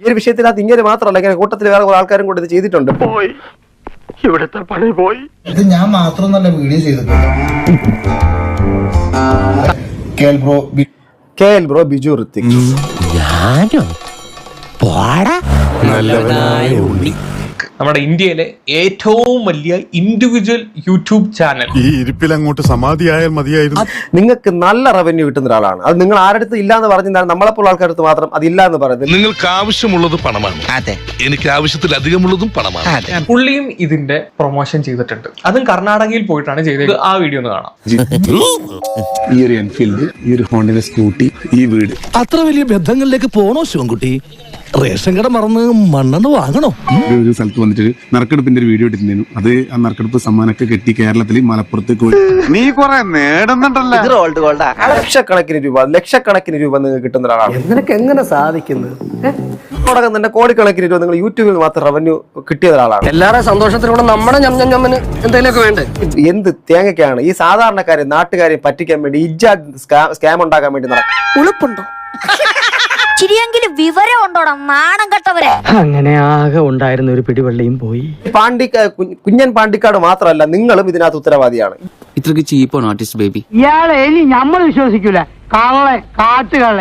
ഈ ഒരു വിഷയത്തിനകത്ത് ഇങ്ങനെ മാത്രമല്ല ഇങ്ങനെ കൂട്ടത്തിൽ വേറെ കുറെ ആൾക്കാരും കൂടെ ഇത് ചെയ്തിട്ടുണ്ട്. പോയി. ഇവിടുത്തെ പണി പോയി. ഇത് ഞാൻ മാത്രം നല്ല വീഡിയോ ചെയ്തിട്ടുണ്ട് bro Biju K L bro Biju Hrithik നമ്മുടെ ഇന്ത്യയിലെ ഏറ്റവും വലിയ ഇൻഡിവിജ്വൽ യൂട്യൂബ് ചാനൽ ഈ ഇരിപ്പിൽ അങ്ങോട്ട് സമാധിയായാൽ മതിയായിരുന്നു. നിങ്ങൾക്ക് നല്ല റവന്യൂ കിട്ടുന്ന ഒരാളാണ്. അത് നിങ്ങൾ ആരുടെ ഇല്ല എന്ന് പറഞ്ഞാൽ നമ്മളെപ്പോൾ ആൾക്കാരടുത്ത് മാത്രം അതില്ല എന്ന് പറയുന്നത്. നിങ്ങൾക്ക് ആവശ്യമുള്ളത് പണമാണ്. അതെ. എനിക്ക് ആവശ്യത്തിലധികമുള്ളതും പണമാണ്. പുള്ളിയും ഇതിന്റെ പ്രൊമോഷൻ ചെയ്തിട്ടുണ്ട്. അതും കർണാടകയിൽ പോയിട്ടാണ് ചെയ്തത്. ആ വീഡിയോ ഒന്ന് കാണാം. ഈ ഒരു എൻഫീൽഡ് ഈ ഒരു ഹോണ്ടിന്റെ സ്കൂട്ടി ഈ വീട്. അത്ര വലിയ ബന്ധങ്ങളിലേക്ക് പോണോ ശിവൻകുട്ടി? റേഷൻ കട മറന്ന് മണ്ണെന്ന് വാങ്ങണോ? ഒരു സ്ഥലത്ത് വന്നിട്ട് നറുക്കെടുപ്പിന്റെ ഒരു വീഡിയോ ഇട്ടിരുന്നു അത് ആ നറുക്കെടുപ്പ് സമ്മാനമൊക്കെ കെട്ടി കേരളത്തിൽ മലപ്പുറത്ത് നീ കൊറേ നേടുന്നുണ്ടല്ലോ. ലക്ഷക്കണക്കിന് രൂപ ലക്ഷക്കണക്കിന് രൂപ നിങ്ങൾക്ക് കിട്ടുന്ന ഒരാളാണ്. നിനക്ക് എങ്ങനെ സാധിക്കുന്നത് തുടക്കം തന്നെ കോടിക്കണക്കിന് രൂപ നിങ്ങൾ യൂട്യൂബിൽ മാത്രം റവന്യൂ കിട്ടിയ ഒരാളാണ്. എല്ലാവരുടെ സന്തോഷത്തിലൂടെ നമ്മുടെ ഞം ഞം ഞമ്മന് എന്തെങ്കിലുമൊക്കെ വേണ്ടേ? എന്ത് തേങ്ങയ്ക്കാണ്? ഈ സാധാരണക്കാരെ നാട്ടുകാരെ പറ്റിക്കാൻ വേണ്ടി ഇജ്ജാ സ്കാം ഉണ്ടാക്കാൻ വേണ്ടി നടക്കും ഉളുപ്പുണ്ടോ? ചിരിയെങ്കിലും വിവരം ഉണ്ടോടാ നാണം കെട്ടവരെ? അങ്ങനെ ആകെ ഉണ്ടായിരുന്ന ഒരു പിടിവള്ളിയും പോയി. പാണ്ടിക്ക കുഞ്ഞൻ പാണ്ടിക്കാട് മാത്രമല്ല നിങ്ങളും ഇതിനകത്ത് ഉത്തരവാദിയാണ്. ഇത്രക്ക് ചീപ്പാണ് ആർട്ടിസ്റ്റ് ബേബി. ഇയാളെ ഇനി നമ്മൾ വിശ്വസിക്കൂല. കള്ളെ കാട്ടുകള്ളെ